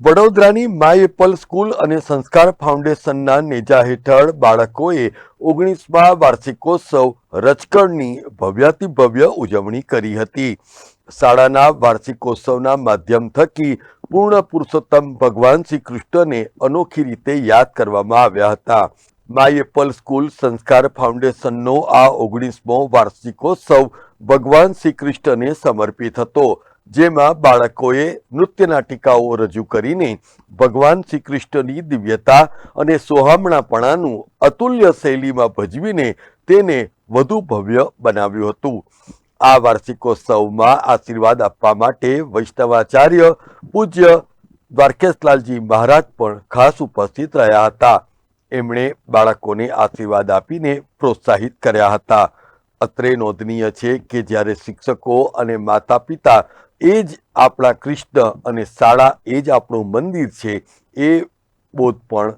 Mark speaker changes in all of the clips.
Speaker 1: વડોદરાની my Apple school અને સંસ્કાર ફાઉન્ડેશનના નેજા હેઠળ બાળકોએ ઓગણીસમા વાર્ષિકોત્સવ રજકણની ભવ્યાતિ ભવ્ય ઉજવણી કરી હતી. શાળાના વાર્ષિકોત્સવના માધ્યમ થકી પૂર્ણ પુરુષોત્તમ ભગવાન શ્રી કૃષ્ણને અનોખી રીતે યાદ કરવામાં આવ્યા હતા. માય એપલ સ્કૂલ સંસ્કાર ફાઉન્ડેશનનો આ ઓગણીસમો વાર્ષિકોત્સવ ભગવાન શ્રી કૃષ્ણને સમર્પિત હતો, જેમાં બાળકોએ નૃત્ય નાટિકાઓ રજૂ કરીને ભગવાન શ્રી કૃષ્ણની દિવ્યતા અને સોહામણાપણાનું અતુલ્ય શૈલીમાં ભજવીને તેને વધુ ભવ્ય બનાવ્યું હતું. આ વાર્ષિકોત્સવમાં આશીર્વાદ આપવા માટે વૈષ્ણવાચાર્ય પૂજ્ય દ્વારકેશલાલજી મહારાજ પણ ખાસ ઉપસ્થિત રહ્યા હતા. એમણે બાળકોને આશીર્વાદ આપીને પ્રોત્સાહિત કર્યા હતા. અત્રે નોંધનીય છે કે જ્યારે શિક્ષકો અને માતા પિતા એ જ આપણા કૃષ્ણ અને શાળા એ જ આપણું મંદિર છે, એ બોધ પણ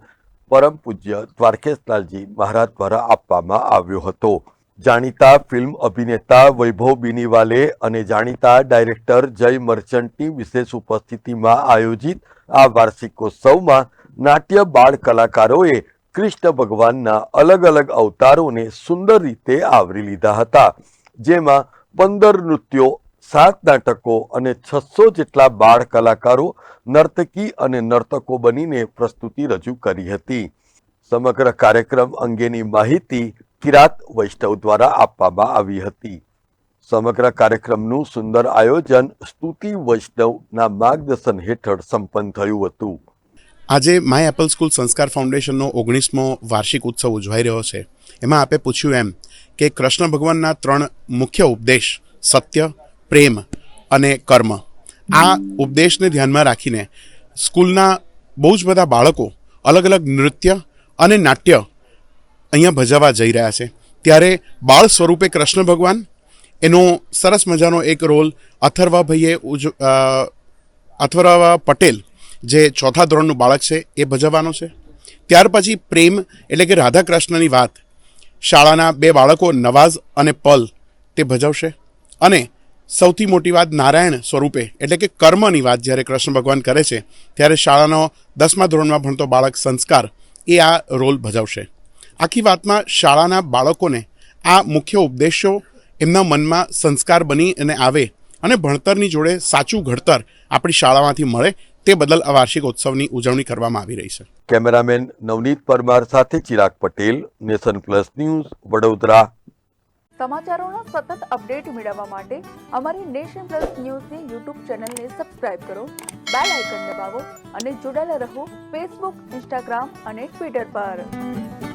Speaker 1: પરમ પૂજ્ય દ્વારકેશલાલજી મહારાજ દ્વારા આપવામાં આવ્યો હતો. જાણીતા ફિલ્મ અભિનેતા વૈભવ બિનીવાલે અને જાણીતા ડાયરેક્ટર જય મર્ચન્ટની વિશેષ ઉપસ્થિતિમાં આયોજિત આ વાર્ષિકોત્સવમાં નાટ્ય બાળ કલાકારોએ કૃષ્ણ ભગવાનના અલગ અલગ અવતારોને સુંદર રીતે આવરી લીધા હતા, જેમાં પંદર નૃત્યો, સાત નાટકો અને છસો જેટલા બાળ કલાકારો, નર્તકી અને નર્તકો બનીને પ્રસ્તુતિ રજૂ કરી હતી. સમગ્ર કાર્યક્રમ અંગેની માહિતી કિરાત વૈષ્ણવ દ્વારા આપવામાં આવી હતી. સમગ્ર કાર્યક્રમનું સુંદર આયોજન સ્તુતિ વૈષ્ણવના માર્ગદર્શન હેઠળ સંપન્ન થયું હતું.
Speaker 2: આજે માય એપલ સ્કૂલ સંસ્કાર ફાઉન્ડેશનનો ઓગણીસમો વાર્ષિક ઉત્સવ ઉજવાઈ રહ્યો છે. એમાં આપે પૂછ્યું એમ કે કૃષ્ણ ભગવાનના ત્રણ મુખ્ય ઉપદેશ સત્ય, પ્રેમ અને કર્મ. આ ઉપદેશને ધ્યાનમાં રાખીને સ્કૂલના બહુ જ બધા બાળકો અલગ અલગ નૃત્ય અને નાટ્ય અહીંયા ભજવવા જઈ રહ્યા છે. ત્યારે બાળ સ્વરૂપે કૃષ્ણ ભગવાન એનો સરસ મજાનો એક રોલ અથર્વાભાઈએ ઉજ અથર્વા પટેલ જે ચોથા ધોરણનું બાળક છે, એ ભજવવાનો છે. ત્યાર પછી પ્રેમ એટલે કે રાધા કૃષ્ણની વાત. શાળાના બે બાળકો નવાઝ અને પલ તે ભજવશે. અને સૌથી મોટી વાત નારાયણ સ્વરૂપે એટલે કે કર્મની વાત જ્યારે કૃષ્ણ ભગવાન કરે છે, ત્યારે શાળાનો દસમા ધોરણમાં ભણતો બાળક સંસ્કાર એ આ રોલ ભજવશે. આખી વાતમાં શાળાના બાળકોને આ મુખ્ય ઉપદેશો એમના મનમાં સંસ્કાર બની અને આવે અને ભણતરની જોડે સાચું ઘડતર આપણી શાળામાંથી મળે તે બદલ આ વાર્ષિક ઉત્સવની ઉજવણી કરવામાં આવી રહી છે.
Speaker 1: કેમેરામેન નવનીત પરમાર સાથે Chirag Patel nation plus news Vadodara.
Speaker 3: સમાચારોના સતત અપડેટ મેળવવા માટે અમારી નેશન પ્લસ ન્યૂઝની યુટ્યુબ ચેનલને સબસ્ક્રાઇબ કરો બેલ આઇકન દબાવો અને જોડાયેલા રહો ફેસબુક ઇન્સ્ટાગ્રામ અને ટ્વિટર પર.